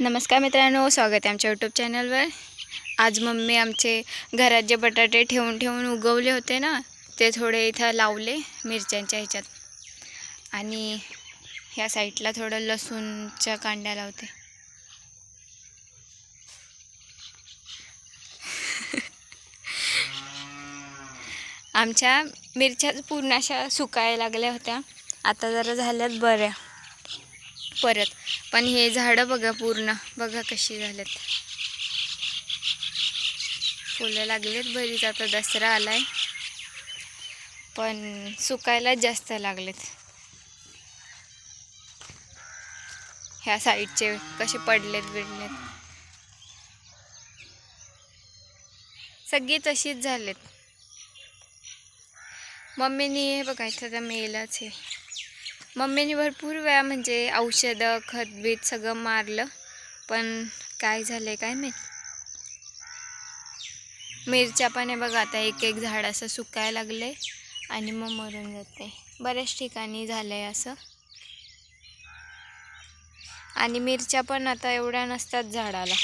नमस्कार मित्रांनो स्वागत आहे आमच्या यूट्यूब चॅनलवर आज मम्मी आमचे घरात जे बटाटे ठेवून ठेवून उगवले होते ना ते थोडे इथं लावले मिरच्यांच्या ह्याच्यात. आणि ह्या साईडला थोडं लसूणच्या कांड्या लावते. आमच्या मिरच्याच पूर्ण अशा सुकायला लागल्या होत्या. आता जरा झाल्यात बऱ्या. परत. पण हे झाडं बघा पूर्ण. बघा कशी झालेत. फुलं लागलेत बरीच. आता दसरा आलाय. पण सुकायला जास्त लागलेत. ह्या साईडचे कसे पडलेत बिडलेत. सगळी तशीच झालेत. मम्मीनी हे बघा इथं तर मेलच आहे. मम्मीने भरपूर वेळा म्हणजे औषधं खतबीत सगळं मारलं. पण काय झालंय काय माहीत? मिरच्या पण आहे बघा आता एक एक झाड असं सुकायला लागले आणि मग मरून जाते बऱ्याच ठिकाणी झालंय असं. आणि मिरच्या पण आता एवढ्या नसतात झाडाला.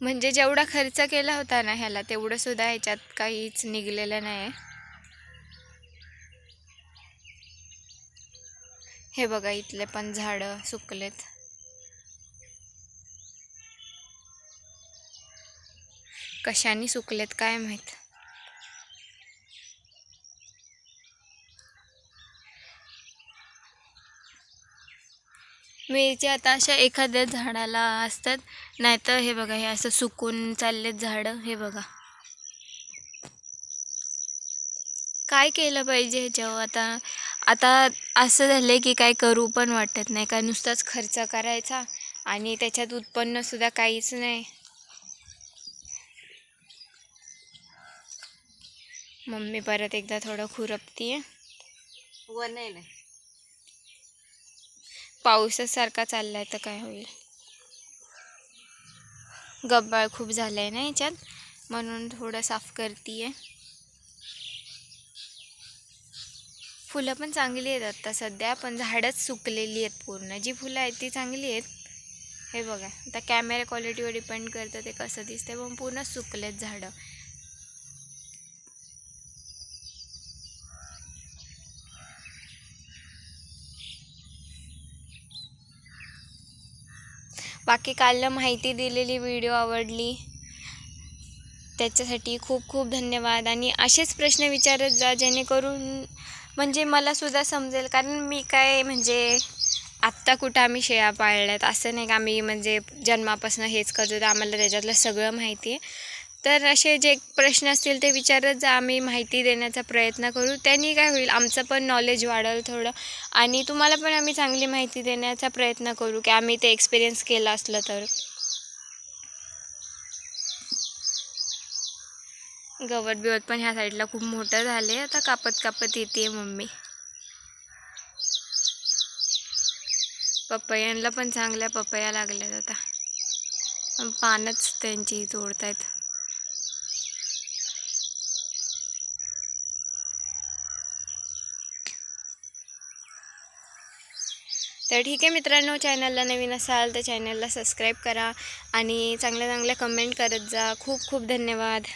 म्हणजे जेवढा खर्च केला होता ना ह्याला तेवढं सुद्धा ह्याच्यात काहीच निघलेलं नाही आहे हे बघा इथले पण झाडं सुकलेत. कशाने सुकलेत काय माहीत? मिरच्या आता अशा एखाद्या झाडाला असतात नाहीतर हे बघा हे असं सुकून चाललेत झाडं हे बघा. काय केलं पाहिजे ह्याच्यावर? आता आता असं झालं की काय करू पण वाटत नाही. का नुसताच खर्च करायचा आणि त्याच्यात उत्पन्नसुद्धा काहीच नाही. मम्मी परत एकदा थोडं खुरपतीये. व नाही नाही पाऊसच सारखा चाललाय तर काय होईल? गब्बाळ खूप झालाय ना याच्यात म्हणून थोडं साफ करतीये. फुलं पण चांगली आहेत आत्ता सध्या पण झाडंच सुकलेली आहेत पूर्ण. जी फुलं आहेत ती चांगली आहेत. हे बघा आता कॅमेरा क्वालिटीवर डिपेंड करतं ते कसं दिसतंय पण पूर्ण सुकलेत झाडं. बाकी काल माहिती दिलेली व्हिडिओ आवडली. त्याच्यासाठी खूप खूप धन्यवाद. आणि असेच प्रश्न विचारत जा जेणेकरून म्हणजे मलासुद्धा समजेल. कारण मी काय म्हणजे आत्ता कुठं आम्ही शेळ्या पाळल्यात असं नाही का आम्ही म्हणजे जन्मापासून हेच करतो तर आम्हाला त्याच्यातलं सगळं माहिती आहे. तर असे जे प्रश्न असतील ते विचारत जा आम्ही माहिती देण्याचा प्रयत्न करू. त्यांनी काय होईल आमचं पण नॉलेज वाढेल थोडं. आणि तुम्हाला पण आम्ही चांगली माहिती देण्याचा प्रयत्न करू की आम्ही ते एक्सपिरियन्स केलं असलं तर. गवत बिवत पण ह्या साईडला खूप मोठं झाले आता कापत कापत येते मम्मी. पपयांना पण चांगल्या पपया लागल्यात आता. पानच त्यांची तोडतायत तर ठीक आहे मित्रांनो चॅनलला नवीन असाल तर चॅनलला सबस्क्राईब करा आणि चांगल्या चांगल्या कमेंट करत जा. खूप खूप धन्यवाद.